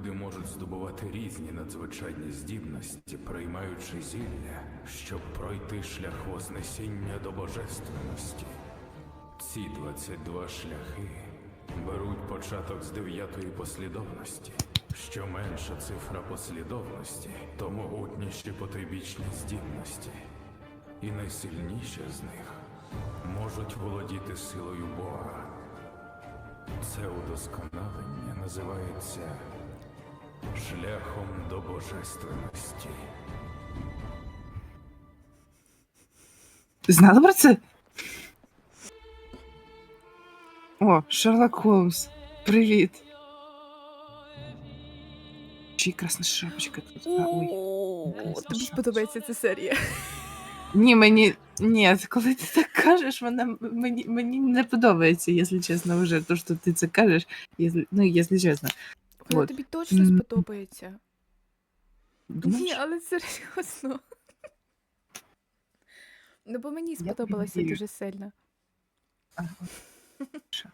Люди можуть здобувати різні надзвичайні здібності, приймаючи зілля, щоб пройти шлях вознесіння до божественності. Ці 22 шляхи беруть початок з дев'ятої послідовності. Що менша цифра послідовності, то могутніші потойбічні здібності. І найсильніші з них можуть володіти силою Бога. Це удосконалення називається шляхом до божественності. Ти знала про це? О, Шерлок Холмс. Привіт. Чи красна шапочка тут. А, ой. О, красна Тобі сподобається ця серія. Ні, мені. Ні, коли ти так кажеш, вона мені, мені не подобається, якщо чесно, вже то, що ти це кажеш. Якщо, ну, якщо чесно. Вона Вот. тобі точно М. сподобається. Думаєш? Ні, але серйозно. Ну, бо мені Я сподобалося дуже сильно. Що?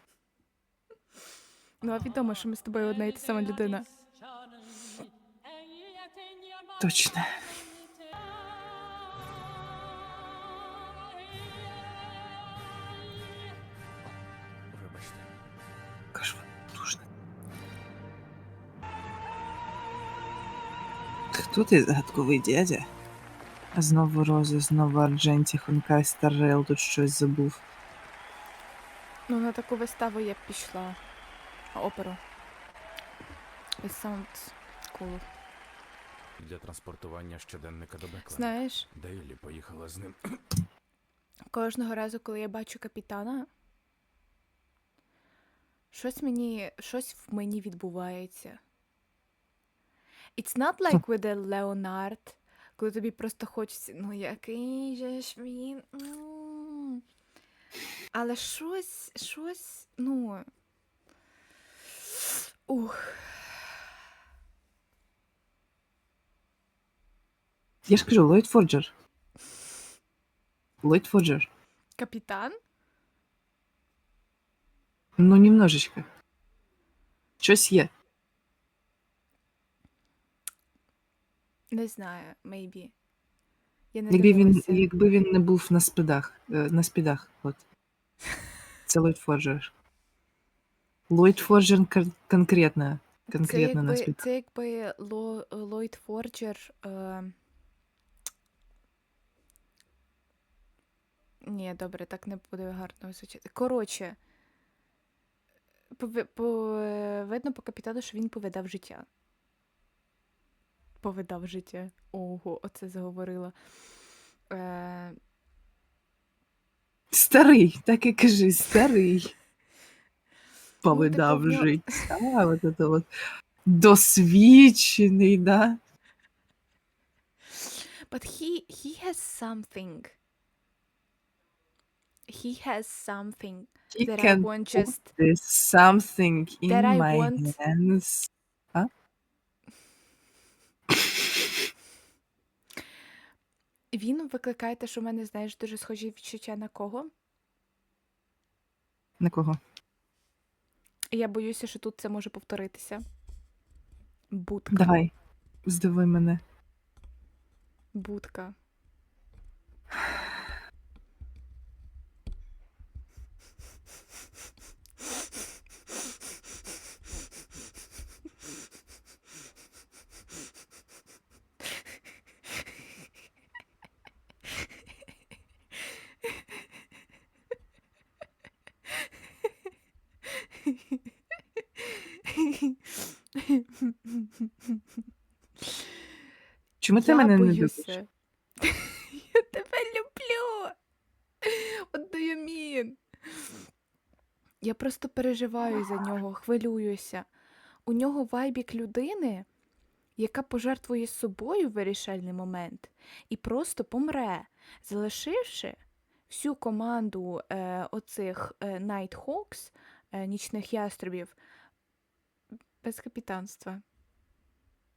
Ну, а відомо, що ми з тобою одна і та сама людина. Точно. Хто ти загадковий дядя? Знову Роза, знову Ардженті, Хонкай, Старрел, тут щось забув. Ну, на таку виставу я б пішла. Оперу. It sounds cool. Для транспортування щоденника до Беклена. Знаєш, Дейлі поїхала з ним. кожного разу, коли я бачу капітана, щось мені, щось в мені відбувається. It's not like with the Leonard, коли тобі просто хочеться, ну який же ж він. м. Але щось, щось, ну. Ух. Я ж кажу, Ллойд Форджер. Ллойд Форджер. Капітан? Ну, немножечко. Щось є. Не знаю, maybe. Я не Якби він, дивилася. якби він не був на спидах. е, На спідах, от. Це Ллойд Форджер. Ллойд Форджер кон- конкретно. Це Конкретно на якби, спідах. це якби Ло, Ллойд Форджер. Е... Ні, добре, так не буде гарно звучати. Коротше, пове- по, видно по капітану, що він повидав життя. Повидав життя. Ого, оце заговорила. Е... Старий, так і кажи, старий. Повидав в нього- життя. От це от. Досвідчений, да? But he he has something. He has something He that I want put just this something in my want- hands. Він викликає те, що в мене, знаєш, дуже схожі відчуття на кого. На кого? Я боюся, що тут це може повторитися. Будка. Давай, здивуй мене. Будка. Чому ти я мене не боюся. любиш? Я тебе люблю. What do you mean? Я просто переживаю за нього, хвилююся. У нього вайбік людини, яка пожертвує собою в вирішальний момент і просто помре, залишивши всю команду е, оцих е, Night Hawks, е, нічних яструбів, без капітанства.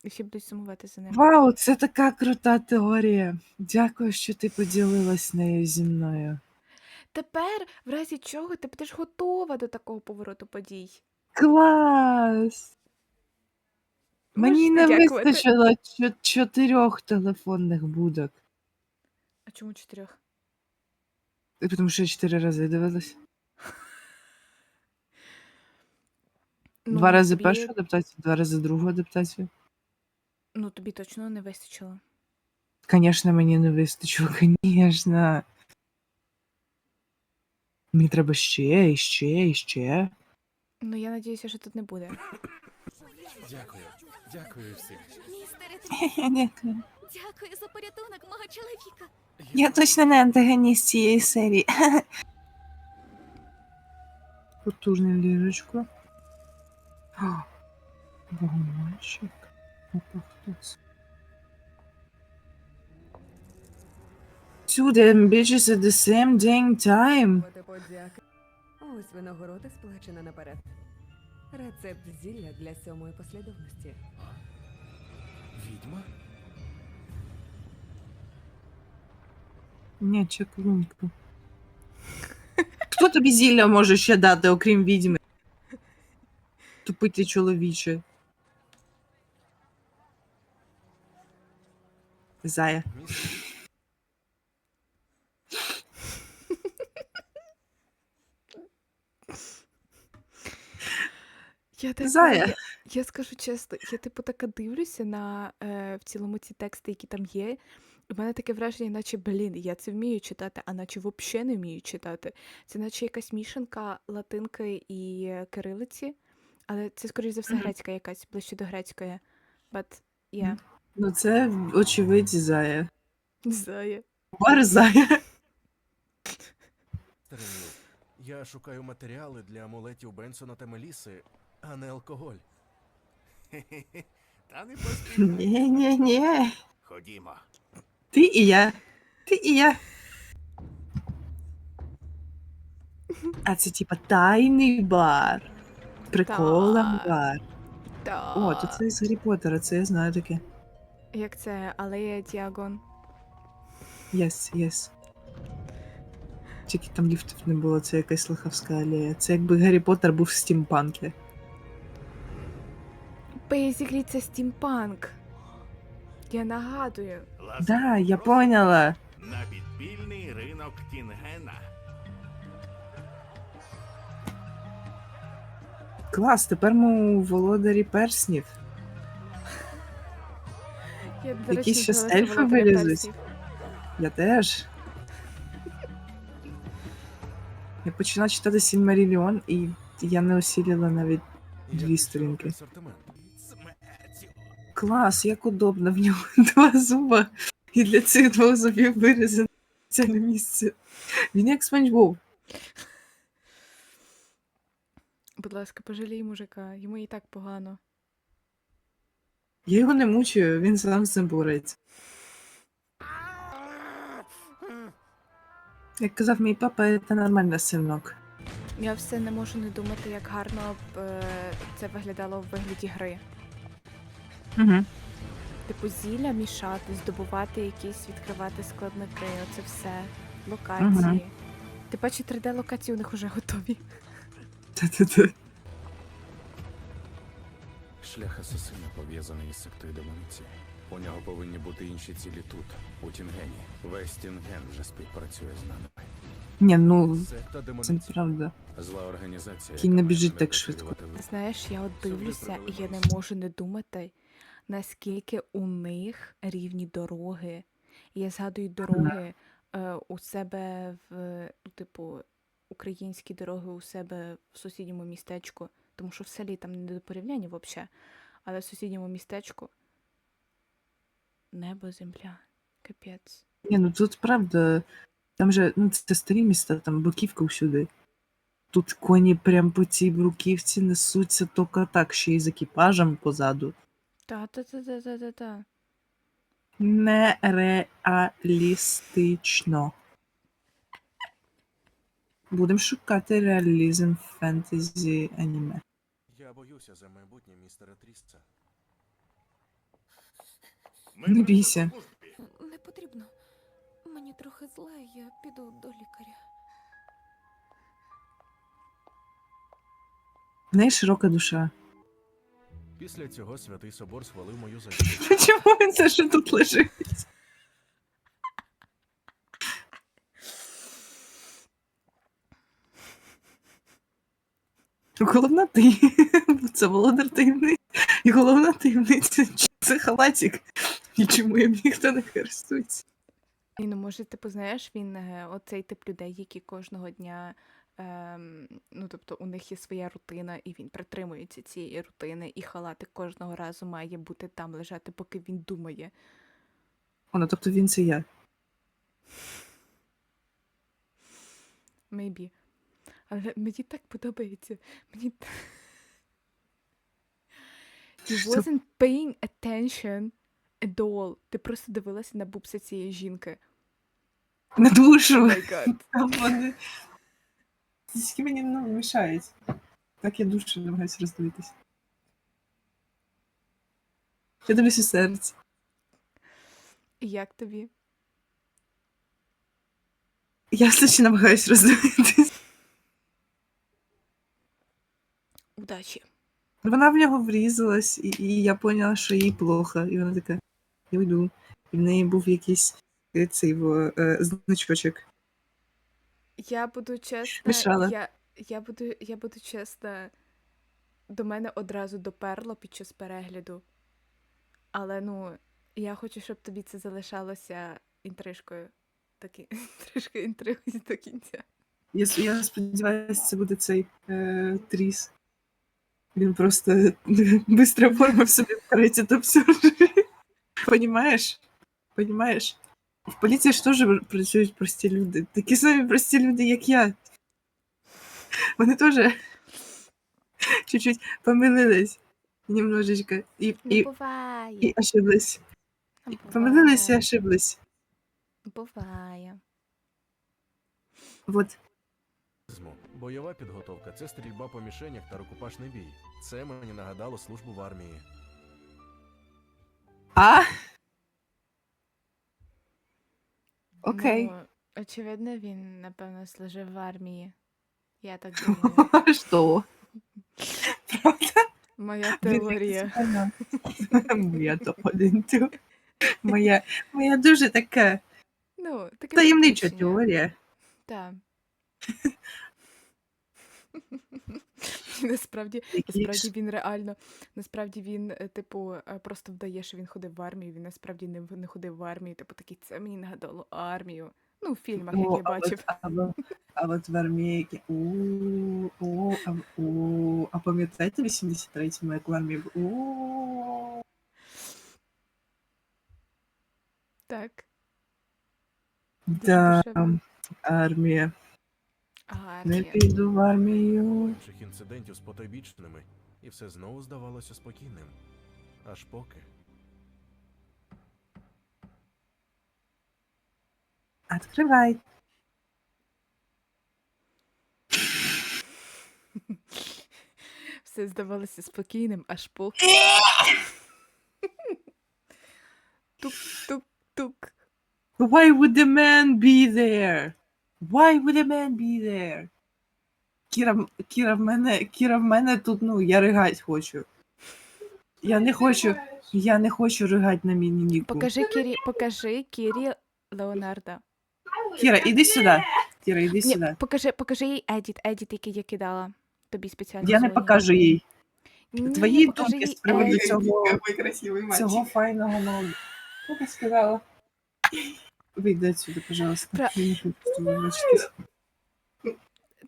І всі будуть сумувати за ним. Вау, це така крута теорія. Дякую, що ти поділилась нею зі мною. Тепер, в разі чого, ти будеш готова до такого повороту подій. Клас! Мені не дякувати. вистачило чо- чотирьох телефонних будок. А чому чотирьох? Тому що я чотири рази дивилась. Два Ну, рази тобі- першу адаптацію, два рази другу адаптацію. Ну, тобі точно не вистачило. Звісно, мені не вистачило, звісно. Мені треба ще, і ще, і ще. Ну, я надіюся, що тут не буде. Дякую. Дякую всім. Містере, Дякую. дякую за порятунок мого чоловіка. Я точно не антагоніст цієї серії. Потужне ліжечко. А, Вагончик. Опа, хто? Two damn bitches at the same dang time. От і подяка. Ось винагорода сплачена наперед. Рецепт зілля для сьомої послідовності. Відьма? Ні, чаклунка. Хто тобі зілля може ще дати, окрім відьми? Тупити чоловіче. Зая. Я так, Зая. Я, я скажу чесно, я типу така дивлюся на е, в цілому ці тексти, які там є. У мене таке враження, наче блін, я це вмію читати, а наче взагалі не вмію читати. Це наче якась мішанка латинки і е, кирилиці, але це, скоріш за все, грецька якась, ближче до грецької. But, yeah, Ну це очевидь Зая. Зая. Бар Зая. Я шукаю матеріали для амулетів Бенсона та Меліси, а не алкоголь. Хе-хе-хе. Та не поспішай. Ні-ні-ні. Ходімо. Ти і я. Ти і я. А це типа тайний бар. Приколом Так. бар. О, то це з Гаррі Поттера, це я знаю таке. Як це Алея Діагон. Єс, єс. Тільки там ліфтів не було, це якась лихавська алея. Це якби Гаррі Поттер був в стімпанкі. Basically, це стімпанк. Я нагадую. Ласкаво Да, я просимо поняла. На підпільний ринок Тінгена. Клас, тепер ми у володарі перснів. Я, до Якісь щас ельфи володаря вилізуть. персів. Я теж. Я почала читати Сільмаріліон, і я не осіліла навіть Дві сторінки. клас, як удобно в нього два зуба. І для цих двох зубів вирізане спеціальне місце. Він як Спанч Боб. Будь ласка, пожалій мужика, йому і так погано. Я його не мучую, він сам з цим бореться. Як казав мій папа, це нормально, синок. Я все не можу не думати, як гарно б е, це виглядало в вигляді гри. Угу. Типу зілля мішати, здобувати якісь, відкривати складники, оце все, локації. Ти бачиш, 3D локації у них вже готові. Та-та-та. Шлях асасина пов'язаний із сектою демониці. У нього повинні бути інші цілі тут, у Тінгені. Весь Тінген вже співпрацює з нами. Ні, ну, це правда. Зла організація. Кінь не біжить так швидко. Знаєш, я от дивлюся, і я не можу не думати, наскільки у них рівні дороги. Я згадую дороги е, у себе в, ну, типу, українські дороги у себе в сусідньому містечку, тому що в селі там не до порівняння взагалі, але в сусідньому містечку небо, земля, капець. Ні, ну тут правда, там же, ну це старі міста, там бруківка всюди. Тут коні прям по цій бруківці несуться тільки так, ще й з екіпажем позаду. Та-та-та-та-та-та. Нереалістично. Будемо шукати реалізм фентезі аніме. Я боюся за майбутнє містера Трісца. Не бійся. Не потрібно. Мені трохи зле, я піду до лікаря. В неї широка душа. Після цього святий собор схвалив мою защиту. Чому він це ще тут лежить? Головна ти. Це володар таємниць. І головна таємниця це халатик. І чому їм ніхто не користується. І ну, може, типу, знаєш, він е, оцей тип людей, які кожного дня. Ем, ну, тобто, у них є своя рутина, і він притримується цієї рутини, і халатик кожного разу має бути там лежати, поки він думає. О, ну тобто він це я. Maybe. Але мені так подобається. Мені. He wasn't paying attention at all. Ти просто дивилася на бубси цієї жінки. На Oh душу. my. Тільки мені ну, мішають. Так я душу намагаюся роздивитись. Я дивлюся серце. Як тобі? Я все ще намагаюсь роздивитись. Удачі. Вона в нього врізалась, і, і я поняла, що їй плохо. І вона така, я йду. І в неї був якийсь е, цей е, значочок. Я буду чесна. Мішала. Я, я, буду, я буду чесна. До мене одразу доперло під час перегляду. Але ну, я хочу, щоб тобі це залишалося інтрижкою. Такі, інтрижкою інтригою до кінця. Я, я сподіваюся, це буде цей е, тріс. Він просто швидко оформив собі третє топ Понімаєш? Понімаєш? В поліції ж теж працюють прості люди. Такі самі прості люди, як я. Вони теж чуть-чуть помилились немножечко. І, і, буває. і ошиблись. не Помилились і ошиблись. Буває. Вот. Бойова підготовка це стрільба по мішенях та рукопашний бій. Це мені нагадало службу в армії. А? Окей. Ну, очевидно, він, напевно, служив в армії. Я так думаю. А Що? Моя теорія. Моя топ-1 Моя, моя дуже така Ну, таке таємнича припущення. теорія. Так. Насправді, насправді він реально, насправді він, е, типу, е, просто вдає, що він ходив в армію, він насправді не, не ходив в армію, типу такий, це мені нагадало армію. Ну, в фільмах, як я бачив. А, от- в армії, у, о, а, о, а пам'ятаєте 83-му, як в армії був? Так. Да, армія. Не піду в армію. Інших інцидентів з потойбічними, і все знову здавалося спокійним. Аж поки. Відкривай. Все здавалося спокійним, аж поки. Тук-тук-тук. Why would the man be there? Why would the man be there? Кіра, Кіра, в мене, Кіра, в мене тут, ну, я ригать хочу. Я не хочу, я не хочу ригать на міні-ніку. Покажи Кірі, покажи Кірі Леонарда. Кіра, іди сюди. Кіра, іди Ні, сюди. покажи, покажи їй едіт, едіт, який я кидала. Тобі спеціально. Я не сьогодні. покажу їй. Ні, Твої покажи думки їй з приводу едіт. цього, Какой красивый мальчик. цього файного молода. Що ти сказала? Вийди отсюда, пожалуйста. Про- Я не хочу з тобою бачитись.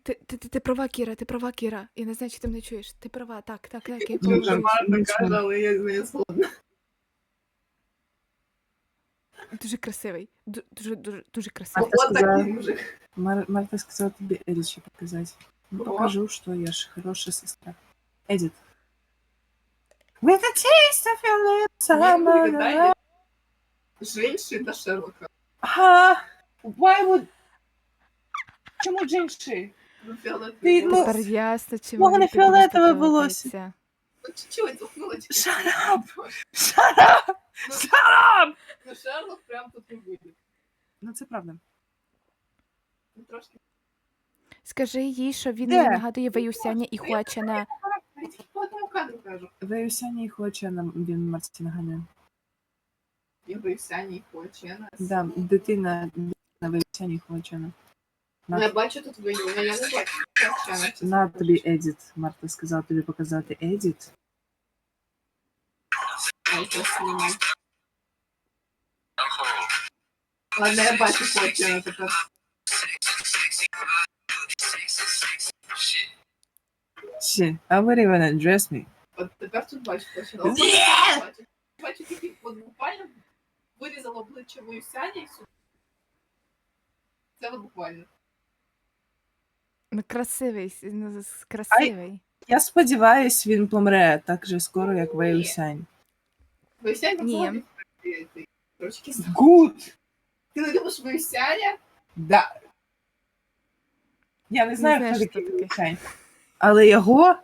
Ти, ти, ти, ти права, Кіра, ти права, Кіра. Я не знаю, чи ти мене чуєш. Ти права, так, так, так, я Ну, чуєш. так. Марта ну, каже, але я не згодна. Дуже красивий. Ду- Дуже, дуже, дуже красивий. Марта Вот сказала, такий мужик. Мар- Марта сказала тебе Эдича показать. Ну, О. покажу, что я ж хорошая сестра. Эдит. With a taste of your lips, Я I'm никогда alive. не- Женщина Шерлока. А, why would... Чому джинши? Ну, фиолетовый Ти, ну, Тепер ясно, чи Мого мені не фіолетове волосся. Ну, чуть-чуть запнула. Shut up! Shut up! Shut up! Ну, Шерлок прям тут не. Ну, це правда. Ну, трошки. Скажи їй, що він Де? мені нагадує Ваюсяня і Хуачана. По одному кадру кажу. Веюсяні хоче нам він Мартіна Ганя. Я боюся, не хоче. Нас. Да, дитина на Веюсяні хоче. Ну, На, я бачу тут вою, але я не бачу. що вчена. на тобі едіт. Марта сказала тобі показати едіт. Ай, щось знімаю. Ладно, я бачу хоче тепер. Ще, а very wanna dress me. От тепер тут бачу хоче. Бачу. Бачу тільки от буквально вирізала обличчя Моюсяні і все. Це от буквально. Ну, красивий, ну, з- красивий. Я сподіваюсь, він помре так же скоро, як Веюсянь. Моюсянь Ні. виходить. Ти- ти не любиш Моюсяня? Да. Я не знаю, знаєш, хто хто такий. Веюсянь. Але його.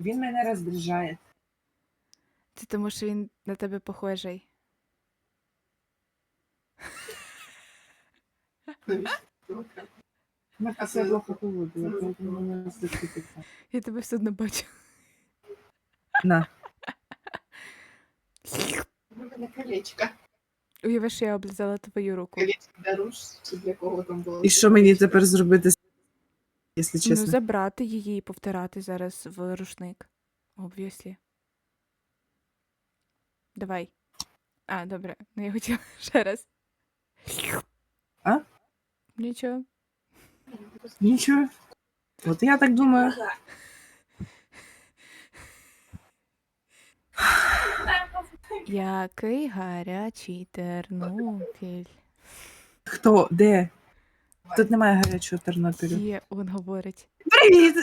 Він мене роздражає. Це тому, що він на тебе похожий. Я тебе все одно бачу. На. Мене колечко. Уяви, що я облизала твою руку. Колечко для руш, чи для кого там було. І що мені тепер зробити, якщо Ну, забрати її і повтирати зараз в рушник. Obviously. Давай. А, добре. Ну я хотіла ще раз. А? Нічого. Нічого. От я так думаю. Який гарячий Тернопіль. Хто? Де? Тут немає гарячого Тернопілю. Є, він говорить. Привіт!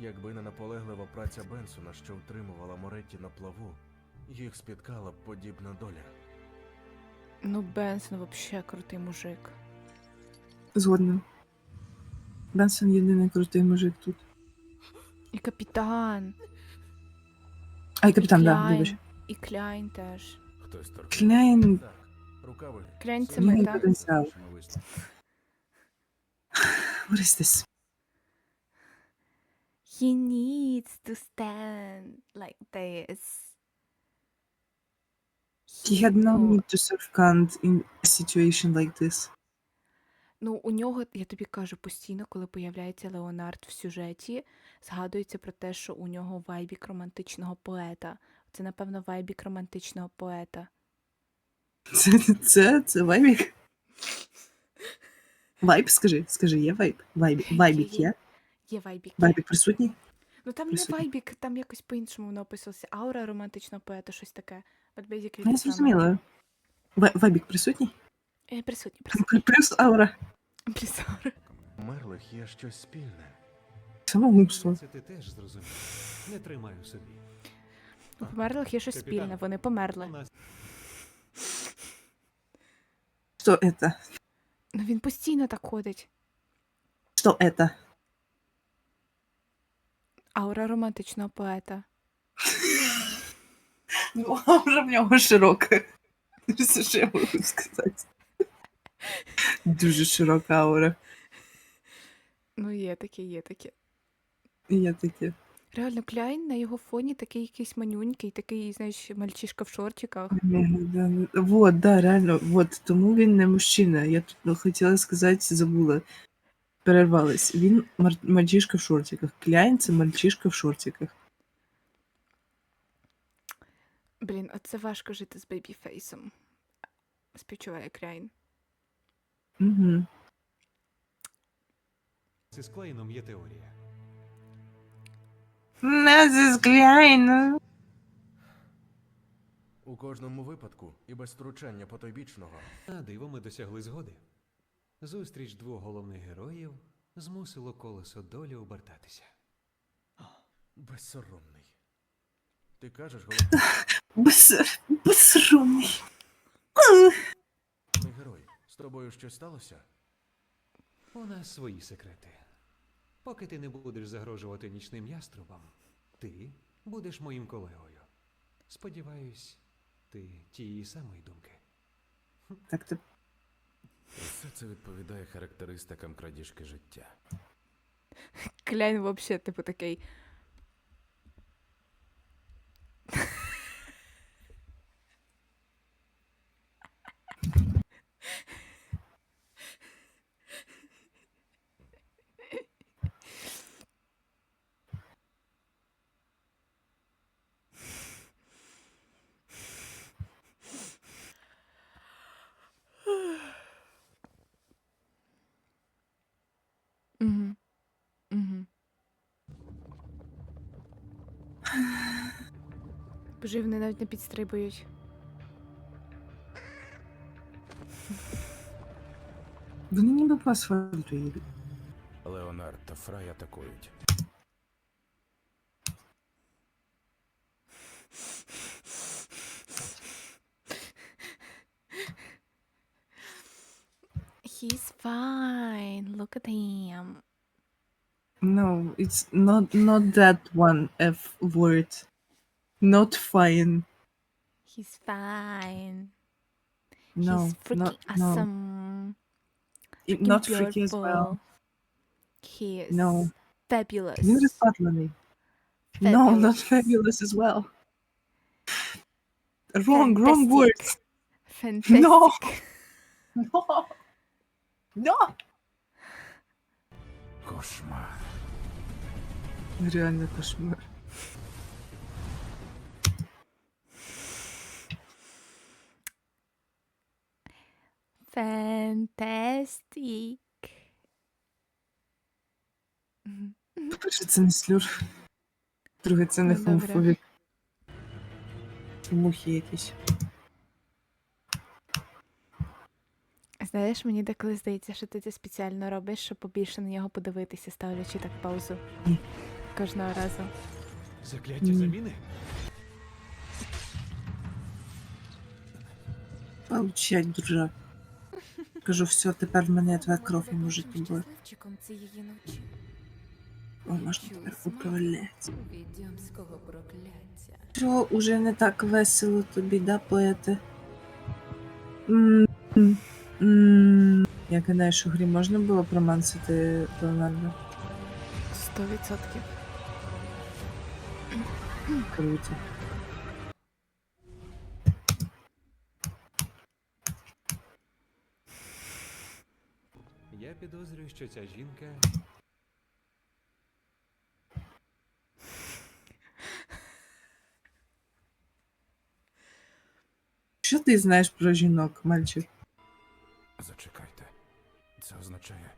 Якби не наполеглива праця Бенсона, що втримувала Моретті на плаву, їх спіткала б подібна доля. Ну, Бенсон вообще крутий мужик. Згодна. Бенсон єдиний крутий мужик тут. І капітан. Ай, капітан, да, Кляйн. вибач. І Кляйн теж. Хтось. Кляйн Так. Клянь, це так? висновку. What is this? He needs to stand like this. He had no need to Kant in a situation like this. Ну, у нього, я тобі кажу, постійно, коли появляється Леонард в сюжеті, згадується про те, що у нього вайбік романтичного поета. Це, напевно, вайбік романтичного поета. Це, це, це вайбік? Вайб, скажи, скажи, є вайб? Вайб, вайбік Є, є. вайбік. Вайбік присутній? Ну там не присутній. вайбік, там якось по-іншому воно описувалося. Аура романтичного поета, щось таке. От Я те зрозуміла. Вайбік присутній? Е, Присутні, Плюс- присутні. Плюс аура. Плюс аура. У мерлих є щось спільне. Самогубство. Це ти теж зрозумів. Не тримаю в собі. У померлих є щось Капітан, спільне, вони У померли. нас Що это? Ну він постійно так ходить. Що это? Аура романтичного поета. Ну, аура в нього широка. Це що я можу сказати. Дуже широка аура. Ну, є таке, є таке. Я таке. Реально, Кляйн на його фоні такий якийсь манюнький, такий, знаєш, мальчишка в шортиках. Вот, да, реально, вот, тому він не мужчина. Я тут ну, хотіла сказати, забула. Перервалась. Він мар- мальчишка в шортиках. Кляйн це мальчишка в шортиках. Блін, оце важко жити з бейбіфейсом. Співчуває Кляйн. Угу. з Клейном є теорія. Не з Кляйн. У кожному випадку і без втручання потойбічного На диво ми досягли згоди. Зустріч двох головних героїв змусило колесо долі обертатися. безсоромний. Ти кажеш, головний Без... Безсоромний. герой, з тобою щось сталося? У нас свої секрети. Поки ти не будеш загрожувати нічним яструбам, ти будеш моїм колегою. Сподіваюсь, ти тієї самої думки. Так, ти... Все це відповідає характеристикам крадіжки життя. Клянь взагалі, типу, такий. Боже, вони навіть не підстрибують. Вони ніби по асфальту їдуть. Леонард та Фрай атакують. He's fine. Look at him. No, it's not not that one F word. Not fine. He's fine. No, He's freaking not no. awesome. It- freaking Not freaky as well. beautiful. He is No. fabulous. Він розпатлений. No, not Fabulous. fabulous as well. Wrong, wrong Fantastic. words. Fantastic. No. No. No. Кошмар. Реально кошмар. Fantastic. По-перше, це не слюр. Друге, це не Ну, добре. хомофобік. Мухи якісь. Знаєш, мені деколи здається, що ти це спеціально робиш, щоб побільше на нього подивитися, ставлячи так паузу. Ні. Кожного разу. Закляття Ні. заміни? Получать, дружак. Кажу, все, тепер в мене твоя кров не Може, тобою. щасливчиком цієї ночі. О, можна тепер управляти. Що, уже не так весело тобі, да, поете? М, м, м. Я гадаю, що грі можна було промансити Леонардо. Сто відсотків. Круто. Я підозрюю, що ця жінка Що ти знаєш про жінок, мальчик? Зачекайте. Це означає,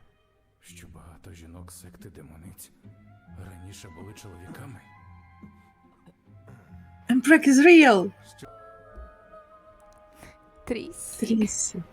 що багато жінок секти демониць раніше були чоловіками. Emprek is real! Тріс. Трісі.